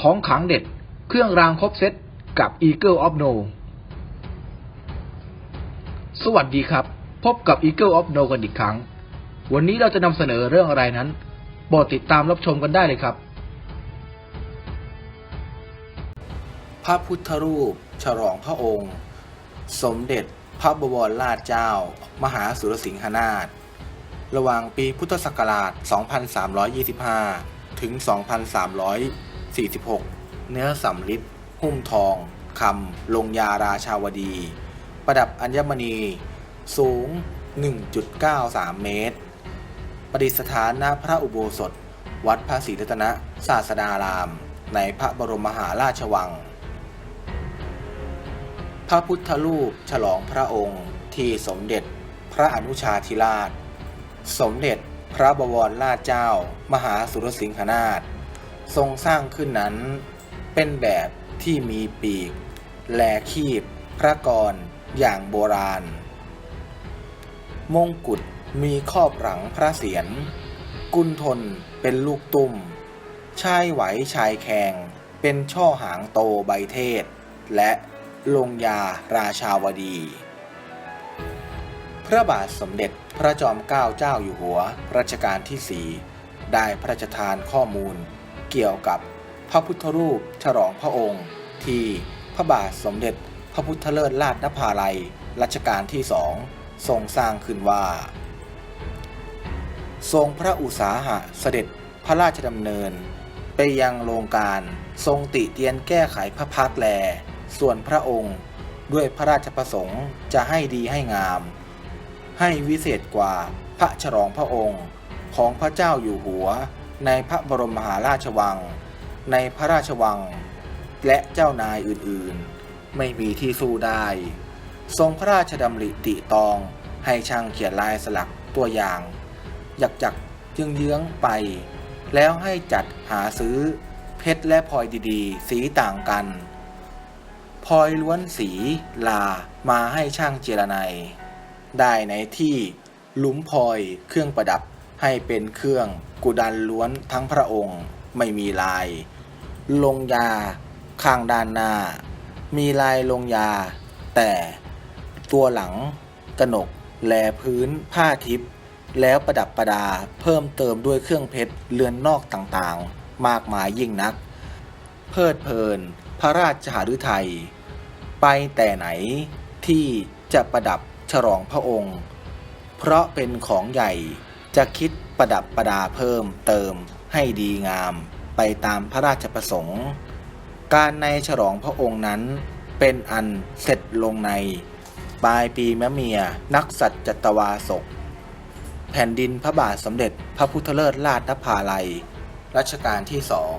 ของขังเด็ด เครื่องรางครบเซตกับ Eagle of No สวัสดีครับ พบกับ Eagle of No กันอีกครั้ง วันนี้เราจะนำเสนอเรื่องอะไรนั้นโปรดติดตามรับชมกันได้เลยครับ พระพุทธรูป ฉลองพระองค์ สมเด็จพระบวรราชเจ้า มหาสุรสิงหนาถระหว่างปีพุทธศักราช 2325 ถึง 2,300 46 เนื้อสำริดหุ้มทองคำลงยาราชาวดี ประดับอัญมณี สูง 1.93 เมตร ประดิษฐานณพระอุโบสถ วัดพระศรีรัตนศาสดาราม ในพระบรมมหาราชวัง พระพุทธรูปฉลองพระองค์ที่สมเด็จพระอนุชาธิราช สมเด็จพระบวรราชเจ้า มหาสุรสิงหนาถ ทรงสร้างขึ้นนั้น เป็นแบบที่มีปีก แลคีบ พระกรอย่างโบราณ มงกุฎมีครอบหลังพระเศียรกุนทนเป็นลูกตุ้ม ชายไหวชายแขงเป็นช่อหางโตใบเทศ และลงยาราชาวดี พระบาทสมเด็จพระจอมเกล้าเจ้าอยู่หัวรัชกาลที่สี่ได้พระราชทานข้อมูล เกี่ยวกับพระพุทธรูปฉลองพระองค์ ที่พระบาทสมเด็จพระพุทธเลิศราชนภาลัยรัชกาลที่สองทรงสร้างขึ้นว่า ทรงพระอุตสาหะเสด็จพระราชดำเนิน ไปยังโรงการทรงติเตียนแก้ไขพระพักแล ส่วนพระองค์ด้วยพระราชประสงค์จะให้ดีให้งาม ให้วิเศษกว่าพระฉลองพระองค์ของพระเจ้าอยู่หัว ในพระบรมมหาราชวัง ในพระราชวัง และเจ้านายอื่นๆ ไม่มีที่สู้ได้ ทรงพระราชดำริติตองให้ช่างเขียนลายสลักตัวอย่างหยักจักยึงเยื้องไป แล้วให้จัดหาซื้อ เพชรและพลอยดีๆ สีต่างกันพลอยล้วนสีลามาให้ช่างเจรไนยได้ในที่หลุมพลอยเครื่องประดับ ให้เป็นเครื่องกุดันล้วนทั้งพระองค์ไม่มีลาย ลงยา ข้างด้านหน้า มีลายลงยา แต่ตัวหลังกระหนกแลพื้นผ้าทิพย์แล้วประดับประดาเพิ่มเติมด้วยเครื่องเพชรเรือนนอกต่างๆ มากมายยิ่งนัก เพลิดเพลิน พระราชหฤทัย ไปแต่ไหนที่จะประดับฉลองพระองค์ เพราะเป็นของใหญ่ จะคิดประดับประดาเพิ่มเติมให้ดีงามไปตามพระราชประสงค์ การในฉลองพระองค์นั้นเป็นอันเสร็จลงใน ปลายปีมะเมียนักสัจจตวาศก แผ่นดินพระบาทสมเด็จพระพุทธเลิศราชนภาลัย รัชกาลที่สอง